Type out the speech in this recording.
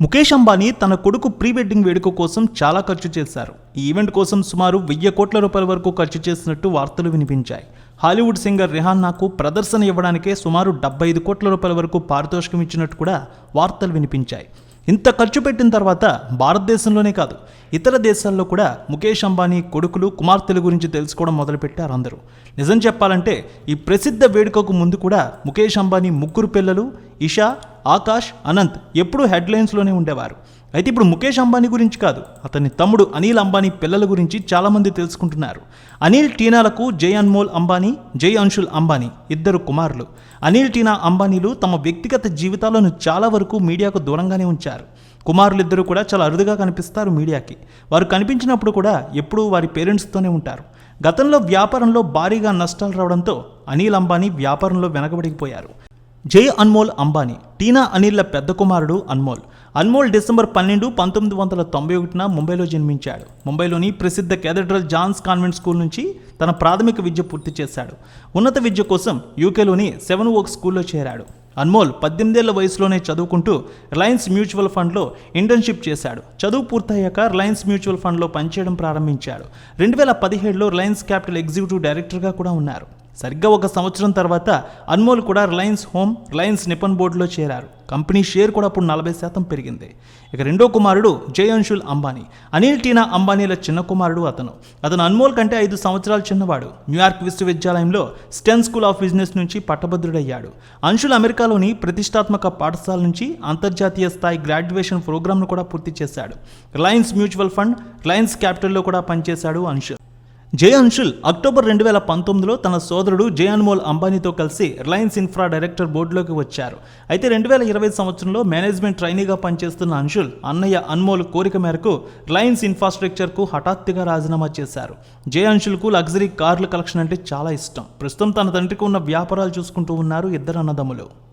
ముఖేష్ అంబానీ తన కొడుకు pre wedding వేడుక కోసం చాలా ఖర్చు చేశారు. ఈ ఈవెంట్ కోసం సుమారు వెయ్యి కోట్ల రూపాయల వరకు ఖర్చు చేసినట్టు వార్తలు వినిపించాయి. హాలీవుడ్ సింగర్ రిహాన్నాకు ప్రదర్శన ఇవ్వడానికే సుమారు డెబ్బై ఐదు కోట్ల రూపాయల వరకు పారితోషికం ఇచ్చినట్టు కూడా వార్తలు వినిపించాయి. ఇంత ఖర్చు పెట్టిన తర్వాత భారతదేశంలోనే కాదు ఇతర దేశాల్లో కూడా ముఖేష్ అంబానీ కొడుకులు కుమార్తెల గురించి తెలుసుకోవడం మొదలుపెట్టారు అందరూ. నిజం చెప్పాలంటే ఈ ప్రసిద్ధ వేడుకకు ముందు కూడా ముఖేష్ అంబానీ ముగ్గురు పిల్లలు ఇషా ఆకాష్ అనంత్ ఎప్పుడూ హెడ్లైన్స్లోనే ఉండేవారు. అయితే ఇప్పుడు ముఖేష్ అంబానీ గురించి కాదు అతని తమ్ముడు అనిల్ అంబానీ పిల్లల గురించి చాలామంది తెలుసుకుంటున్నారు. అనిల్ టీనాలకు జై అన్మోల్ అంబానీ జై అంశుల్ అంబానీ ఇద్దరు కుమారులు. అనిల్ టీనా అంబానీలు తమ వ్యక్తిగత జీవితాలను చాలా వరకు మీడియాకు దూరంగానే ఉంచారు. కుమారులిద్దరూ కూడా చాలా అరుదుగా కనిపిస్తారు మీడియాకి. వారు కనిపించినప్పుడు కూడా ఎప్పుడూ వారి పేరెంట్స్తోనే ఉంటారు. గతంలో వ్యాపారంలో భారీగా నష్టాలు రావడంతో అనిల్ అంబానీ వ్యాపారంలో వెనకబడిపోయారు. జై అన్మోల్ అంబానీ టీనా అనిల్ల పెద్ద కుమారుడు అన్మోల్. అన్మోల్ డిసెంబర్ పన్నెండు పంతొమ్మిది వందల తొంభై ఒకటిన ముంబైలో జన్మించాడు. ముంబైలోని ప్రసిద్ధ కేథడ్రల్ జాన్స్ కాన్వెంట్ స్కూల్ నుంచి తన ప్రాథమిక విద్య పూర్తి చేశాడు. ఉన్నత విద్య కోసం యూకేలోని సెవెన్ ఓక్ స్కూల్లో చేరాడు. అన్మోల్ పద్దెనిమిదేళ్ళ వయసులోనే చదువుకుంటూ రిలయన్స్ మ్యూచువల్ ఫండ్లో ఇంటర్న్షిప్ చేశాడు. చదువు పూర్తయ్యాక రిలయన్స్ మ్యూచువల్ ఫండ్లో పనిచేయడం ప్రారంభించాడు. రెండు వేల పదిహేడులో రిలయన్స్ క్యాపిటల్ ఎగ్జిక్యూటివ్ డైరెక్టర్గా కూడా ఉన్నారు. సరిగ్గా ఒక సంవత్సరం తర్వాత అన్మోల్ కూడా రిలయన్స్ హోమ్ రిలయన్స్ నిపన్ బోర్డులో చేరారు. కంపెనీ షేర్ కూడా అప్పుడు నలభై శాతం పెరిగింది. ఇక రెండో కుమారుడు జై అంశుల్ అంబానీ అనిల్ టీనా అంబానీల చిన్న కుమారుడు అతను. అతను అన్మోల్ కంటే ఐదు సంవత్సరాల చిన్నవాడు. న్యూయార్క్ విశ్వవిద్యాలయంలో స్టెన్ స్కూల్ ఆఫ్ బిజినెస్ నుంచి పట్టభద్రుడయ్యాడు. అంశుల్ అమెరికాలోని ప్రతిష్టాత్మక పాఠశాల నుంచి అంతర్జాతీయ స్థాయి గ్రాడ్యుయేషన్ ప్రోగ్రామ్ను కూడా పూర్తి చేశాడు. రిలయన్స్ మ్యూచువల్ ఫండ్ రిలయన్స్ క్యాపిటల్లో కూడా పనిచేశాడు అంశుల్. జై అంశుల్ అక్టోబర్ రెండు వేల పంతొమ్మిదిలో తన సోదరుడు జై అన్మోల్ అంబానీతో కలిసి రిలయన్స్ ఇన్ఫ్రా డైరెక్టర్ బోర్డులోకి వచ్చారు. అయితే రెండు వేల ఇరవై సంవత్సరంలో మేనేజ్మెంట్ ట్రైనీగా పనిచేస్తున్న అంశుల్ అన్నయ్య అన్మోల్ కోరిక మేరకు రిలయన్స్ ఇన్ఫ్రాస్ట్రక్చర్కు హఠాత్తుగా రాజీనామా చేశారు. జై లగ్జరీ కార్ల కలెక్షన్ అంటే చాలా ఇష్టం. ప్రస్తుతం తన తండ్రికి ఉన్న వ్యాపారాలు చూసుకుంటూ ఉన్నారు ఇద్దరు అన్నదమ్ములు.